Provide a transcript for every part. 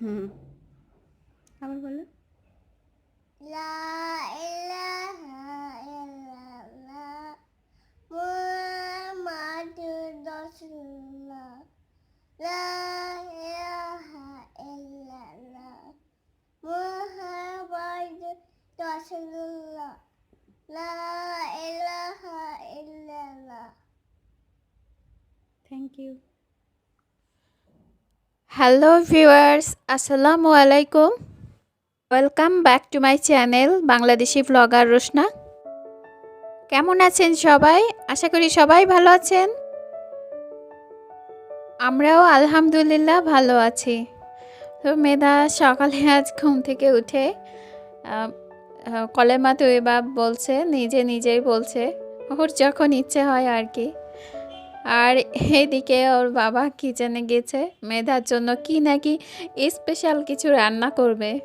Hmm. Hello viewers আসসালামু আলাইকুম welcome back to my channel Bangladeshi blogger Roshna কেমন আছেন সবাই? আশা করি সবাই ভালো আছেন। আমরাও আলহামদুলিল্লাহ ভালো আছি। তো মেধা, সকালে আজ ঘুম থেকে উঠে কলেমা তৈবা বলছে, নিজে নিজেই বলছে। ওর যখন ইচ্ছে হয় আর কি। আর এদিকে ওর বাবা কিচেনে গেছে? মেধার জন্য কি নাকি স্পেশাল কিছু রান্না করবে?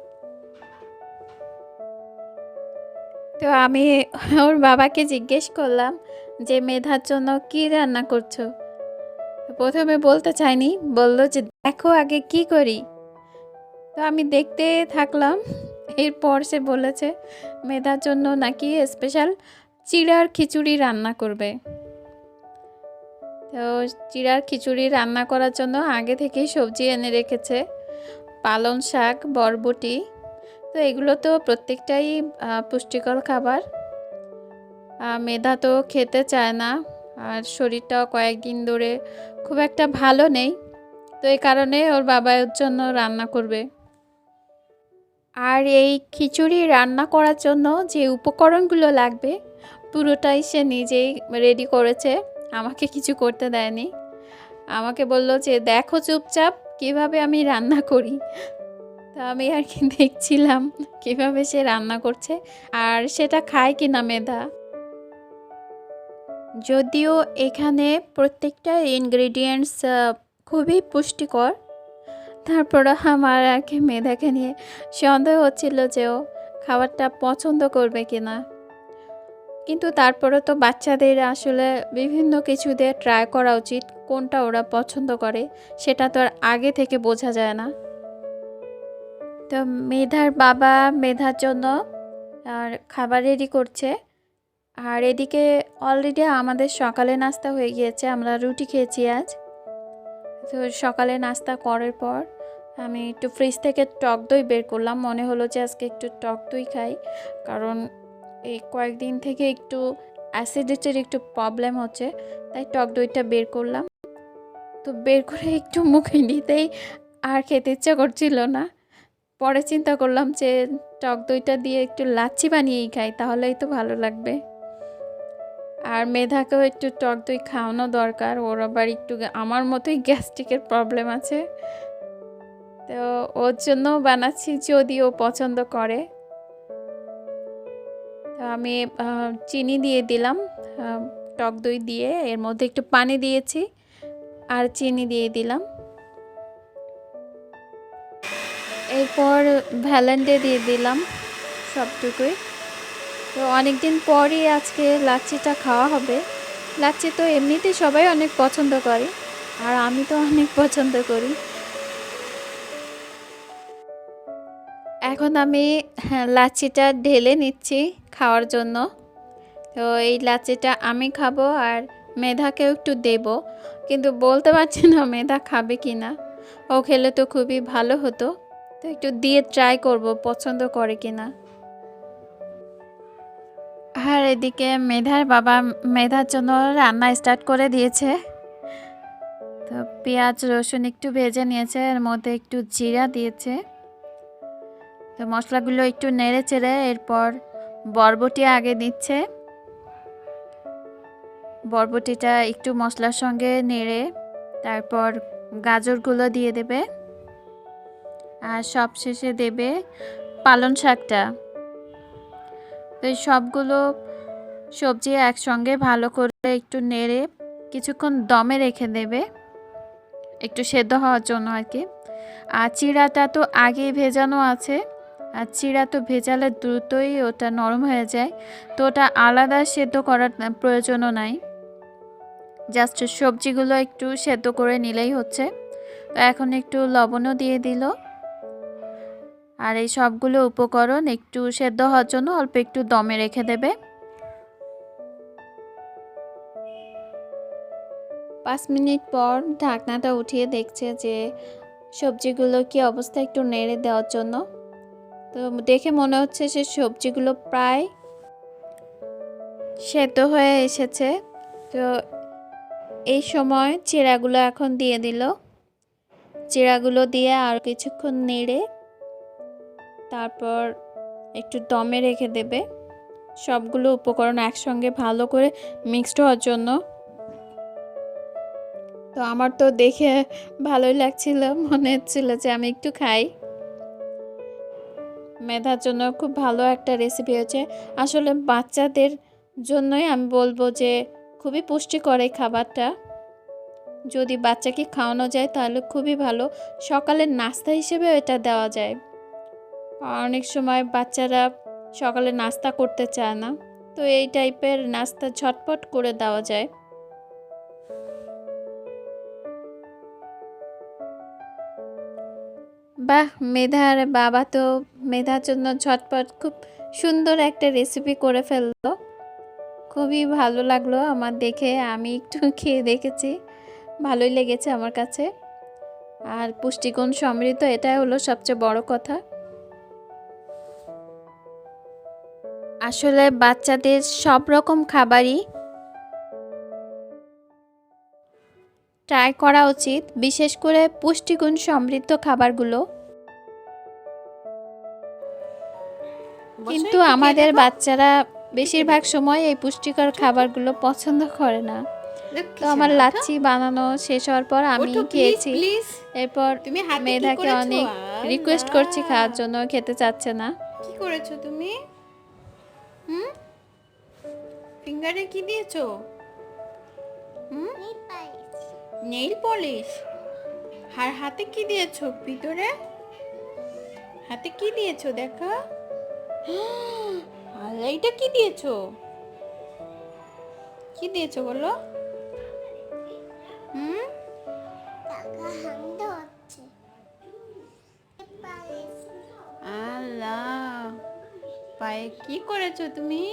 তো আমি ওর বাবাকে জিজ্ঞেস করলাম যে, মেধার জন্য কি রান্না করছ? প্রথমে বলতে চাইনি, বলল যে, দেখো আগে কি করি। তো আমি দেখতে থাকলাম, এরপর সে বলেছে, মেধার জন্য নাকি স্পেশাল চিড়ার খিচুড়ি রান্না করবে। তো চিড়ার খিচুড়ি রান্না করার জন্য আগে থেকেই সবজি এনে রেখেছে। পালং শাক, বরবটি, তো এগুলো তো প্রত্যেকটাই পুষ্টিকর খাবার। মেধা তো খেতে চায় না, আর শরীরটাও কয়েকদিন ধরে খুব একটা ভালো নেই, তো এই কারণে ওর বাবা ওর জন্য রান্না করবে। আর এই খিচুড়ি রান্না করার জন্য যে উপকরণগুলো লাগবে, পুরোটাই সে নিজেই রেডি করেছে। আমাকে কিছু করতে দেয়নি। আমাকে বলল যে, দেখো চুপচাপ, কীভাবে আমি রান্না করি? তো আমি আর কি দেখছিলাম কীভাবে সে রান্না করছে আর সেটা খায় কিনা মেধা। যদিও এখানে প্রত্যেকটা ইনগ্রেডিয়েন্টস খুবই পুষ্টিকর। তারপরে আমার আর কি মেধাকে নিয়ে সন্দেহ হচ্ছিল যে ও খাবারটা পছন্দ করবে কিনা। কিন্তু তারপরে তো বাচ্চাদের আসলে বিভিন্ন কিছু দিয়ে ট্রাই করা উচিত, কোনটা ওরা পছন্দ করে, সেটা তো আর আগে থেকে বোঝা যায় না। তো মেধার বাবা মেধার জন্য, আর খাবার রেডি করছে। আর এদিকে অলরেডি আমাদের সকালে নাস্তা হয়ে গিয়েছে, আমরা রুটি খেয়েছি আজ। তো সকালে নাস্তা করার পর আমি একটু ফ্রিজ থেকে টক দই বের করলাম, মনে হলো যে আজকে একটু টক দই খাই, কারণ এই কয়েকদিন থেকে একটু অ্যাসিডিটির একটু প্রবলেম হচ্ছে, তাই টক দইটা বের করলাম। তো বের করে একটু মুখে নিতেই আর খেতে ইচ্ছা করছিল না। পরে চিন্তা করলাম যে টক দইটা দিয়ে একটু লাচ্ছি বানিয়েই খাই, তাহলেই তো ভালো লাগবে। আর মেধাকেও একটু টক দই খাওয়ানো দরকার, ওর আবার একটু আমার মতোই গ্যাস্ট্রিকের প্রবলেম আছে। তো ওর জন্য বানাচ্ছি যদি ও পছন্দ করে। আমি চিনি দিয়ে দিলাম টক দই দিয়ে, এর মধ্যে একটু পানি দিয়েছি, আর চিনি দিয়ে দিলাম। এরপর ভ্যালেন্ডে দিয়ে দিলাম সবটুকুই। তো অনেক দিন পরই আজকে লাচ্ছিটা খাওয়া হবে। লাচ্ছি তো এমনিতেই সবাই অনেক পছন্দ করে, আর আমি তো অনেক পছন্দ করি। এখন আমি হ্যাঁ, লাচ্ছিটা ঢেলে নিচ্ছি খাওয়ার জন্য। তো এই লাচ্ছিটা আমি খাব আর মেধাকেও একটু দেব। কিন্তু বলতে পারছি না মেধা খাবে কি না ও খেলে তো খুবই ভালো হতো। তো একটু দিয়ে ট্রাই করব পছন্দ করে কি না আর এদিকে মেধার বাবা মেধার জন্য রান্না স্টার্ট করে দিয়েছে। তো পেঁয়াজ রসুন একটু ভেজে নিয়েছে এর মধ্যে একটু জিরা দিয়েছে। তো মশলাগুলো একটু নেড়ে চেড়ে এরপর বরবটি আগে দিচ্ছে। বরবটিটা একটু মশলার সঙ্গে নেড়ে তারপর গাজরগুলো দিয়ে দেবে। আর সবশেষে দেবে পালং শাকটা। তো সবগুলো সবজি একসঙ্গে ভালো করে একটু নেড়ে কিছুক্ষণ দমে রেখে দেবে। একটু সেদ্ধ হওয়ার জন্য আর কি। আর চিড়াটা তো আগেই ভেজানো আছে। আর চিড়া তো ভেজালে দ্রুতই ওটা নরম হয়ে যায়, তো ওটা আলাদা সেদ্ধ করার প্রয়োজনও নাই। জাস্ট সবজিগুলো একটু সেদ্ধ করে নিলেই হচ্ছে। তো এখন একটু লবণও দিয়ে দিল। আর এই সবগুলো উপকরণ একটু সেদ্ধ হওয়ার জন্য অল্প একটু দমে রেখে দেবে। পাঁচ মিনিট পর ঢাকনাটা উঠিয়ে দেখছে যে সবজিগুলো কি অবস্থা একটু নেড়ে দেওয়ার জন্য। তো দেখে মনে হচ্ছে সে সবজিগুলো প্রায় সেদ্ধ হয়ে এসেছে। তো এই সময় চিড়াগুলো এখন দিয়ে দিল। চিড়াগুলো দিয়ে আর কিছুক্ষণ নেড়ে তারপর একটু দমে রেখে দেবে। সবগুলো উপকরণ একসঙ্গে ভালো করে মিক্সড হওয়ার জন্য। তো আমার তো দেখে ভালোই লাগছিল, মনে হচ্ছিল যে আমি একটু খাই। মেধার জন্য খুব ভালো একটা রেসিপি হয়েছে। আসলে বাচ্চাদের জন্যই আমি বলব যে খুবই পুষ্টিকর এই খাবারটা। যদি বাচ্চাকে খাওয়ানো যায় তাহলে খুবই ভালো। সকালের নাস্তা হিসেবে এটা দেওয়া যায়। অনেক সময় বাচ্চারা সকালে নাস্তা করতে চায় না। তো এই টাইপের নাস্তা ঝটপট করে দেওয়া যায়। বাহ, মেধার বাবা তো মেধার জন্য ঝটপট খুব সুন্দর একটা রেসিপি করে ফেলল। খুবই ভালো লাগল আমার দেখে, আমি একটু খেয়ে দেখেছি। ভালোই লেগেছে আমার কাছে। আর পুষ্টিগুণ সমৃদ্ধ, এটাই হলো সবচেয়ে বড় কথা। আসলে বাচ্চাদের সব রকম খাবারই ট্রাই করা উচিত বিশেষ করে পুষ্টিগুণ সমৃদ্ধ খাবারগুলো। কিন্তু আমাদের বাচ্চারা বেশিরভাগ সময় এই পুষ্টিকর খাবারগুলো পছন্দ করে না। তো আমার লাচ্ছি বানানো শেষ হওয়ার পর আমি খেয়েছি। এরপর তুমি হাতে কি মেধাকে অনেক রিকোয়েস্ট করছি খাওয়ার জন্য খেতে চাচ্ছে না। কি করেছ তুমি? হুম? ফিঙ্গারে কি দিয়েছ? হুম? Nail polish. আর হাতে কি দিয়েছ ভিতরে? হাতে কি দিয়েছ দেখো। আর এইটা কি দিয়েছ? কি দিয়েছ বলো? হুম? আল্লাহ পায়ে কি করেছ তুমি?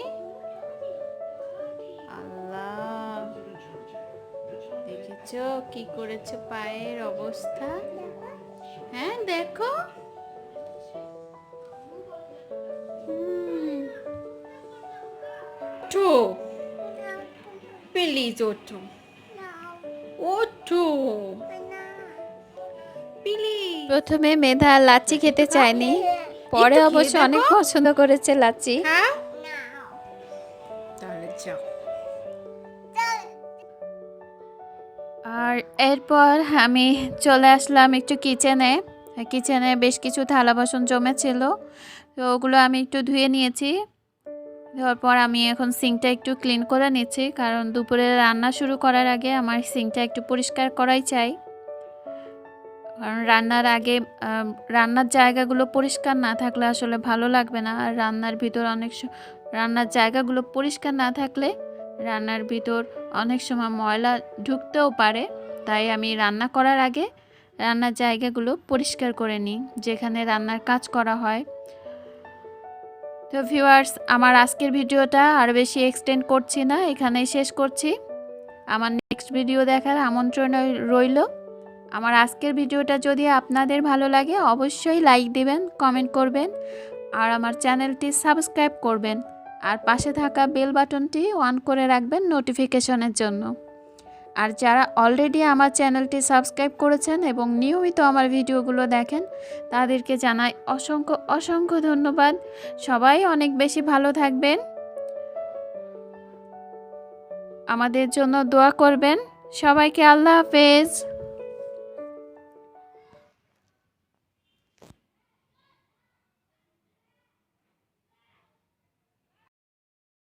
দেখেছ? কি করেছ পায়ের অবস্থা? হ্যাঁ দেখো। ওঠো। প্লিজ ওঠো। ওঠো। প্রথমে মেধা লাচ্ছি খেতে চায়নি। পরে অবশ্য অনেক পছন্দ করেছে লাচ্ছি। হ্যাঁ। আর এরপর আমি চলে আসলাম একটু কিচেনে কিচেনে বেশ কিছু থালা বাসন জমেছিল, তো ওগুলো আমি একটু ধুয়ে নিয়েছি। ধোয়ার পর আমি এখন সিঙ্কটা একটু ক্লিন করে নিচ্ছি, কারণ দুপুরে রান্না শুরু করার আগে আমার সিঙ্কটা একটু পরিষ্কার করাই চাই। কারণ রান্নার আগে রান্নার জায়গাগুলো পরিষ্কার না থাকলে আসলে ভালো লাগবে না। আর রান্নার ভিতর অনেক রান্নার জায়গাগুলো পরিষ্কার না থাকলে রান্নার ভিতর অনেক সময় ময়লা ঢুকতেও পারে, তাই আমি রান্না করার আগে রান্নার জায়গাগুলো পরিষ্কার করে নিই, যেখানে রান্নার কাজ করা হয়। তো ভিউয়ার্স আমার আজকের ভিডিওটা আর বেশি এক্সটেন্ড করছি না, এখানেই শেষ করছি। আমার নেক্সট ভিডিও দেখার আমন্ত্রণ রইল। আমার আজকের ভিডিওটা যদি আপনাদের ভালো লাগে, অবশ্যই লাইক দিবেন কমেন্ট করবেন, আর আমার চ্যানেলটি সাবস্ক্রাইব করবেন। আর পাশে থাকা বেল বাটনটি অন করে রাখবেন নোটিফিকেশনের জন্য। আর যারা অলরেডি আমার চ্যানেলটি সাবস্ক্রাইব করেছেন এবং নিয়মিত আমার ভিডিওগুলো দেখেন, তাদেরকে জানাই অসংখ্য অসংখ্য ধন্যবাদ। সবাই অনেক বেশি ভালো থাকবেন। আমাদের জন্য দোয়া করবেন। সবাইকে আল্লাহ হাফেজ।